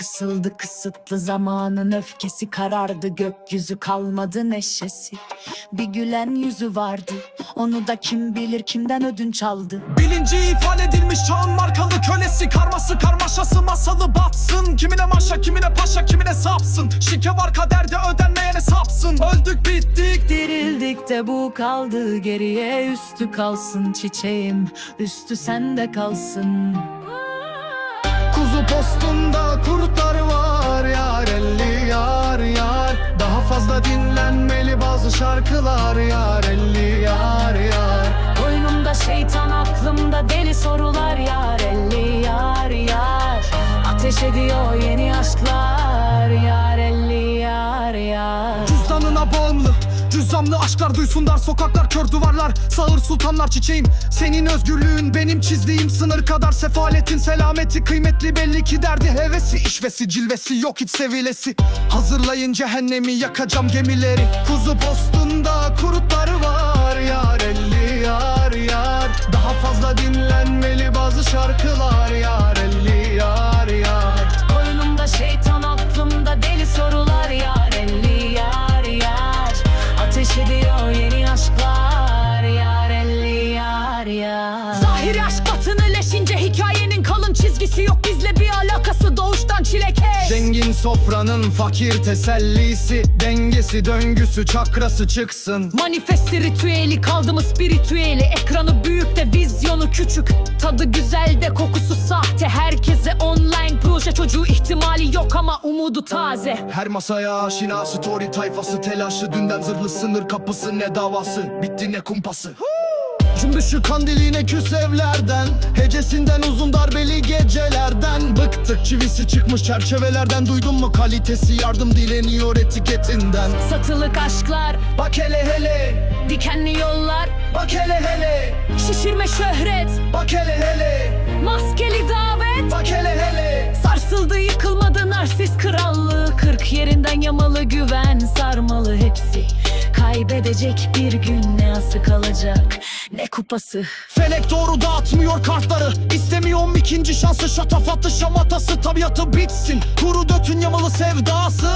kısıldı kısıtlı zamanın öfkesi karardı gökyüzü kalmadı neşesi. Bir gülen yüzü vardı onu da kim bilir kimden ödünç aldı. Bilinci ifade edilmiş çağın markalı kölesi Karması karmaşası masalı batsın. Kimine maşa kimine paşa kimine sapsın. Şike var kaderde ödenmeyene sapsın Öldük bittik Dirildik de bu kaldı. Geriye üstü kalsın çiçeğim üstü sende kalsın. Kuzu postunda şarkılar yar elli yar yar. Koynumda şeytan aklımda deli sorular yar elli yar yar. Ateş ediyor yeni aşklar yar elli yar yar. Cüzdanına bağımlı Cüzdanlı aşklar duysun dar sokaklar kör duvarlar Sağır sultanlar çiçeğim. Senin özgürlüğün benim çizdiğim sınır kadar Sefaletin selameti. Kıymetli belli ki derdi Hevesi işvesi cilvesi yok hiç sevilesi. Hazırlayın cehennemi yakacağım gemileri. Kuzu şarkılar yar elli yar yar. Koynumda şeytan aklımda deli sorular yar elli yar yar. Ateş ediyor yeni aşklar yar elli yar yar. Zahiri aşk batını leşince hikayenin kalın çizgisi yok. Bizle bir alakası doğuştan çilekeş Zengin sofranın fakir tesellisi Dengesi döngüsü çakrası çıksın. Manifesti ritüeli kaldı mı spiritüeli Ekranı büyük de vizyonu küçük Tadı güzel de kokusu sahte. Herkese online proje çocuğu ihtimali yok ama umudu taze. Her masaya aşina story tayfası telaşı. Dünden zırhlı sınır kapısı ne davası? Bitti ne kumpası. Cümbüşü kandiline küs evlerden. Hecesinden uzun darbeli gecelerden. Bıktık çivisi çıkmış çerçevelerden. Duydun mu kalitesi? Yardım dileniyor etiketinden. Satılık aşklar Bak hele hele. Dikenli yollar. Bak hele hele. Şişirme şöhret. Bak hele güven sarmalı hepsi. Kaybedecek bir gün ne ası kalacak ne kupası. Felek doğru dağıtmıyor kartları. İstemiyorum ikinci şansı şatafatlı şamatası Tabiatı bitsin. Kuru dötün yamalı sevdası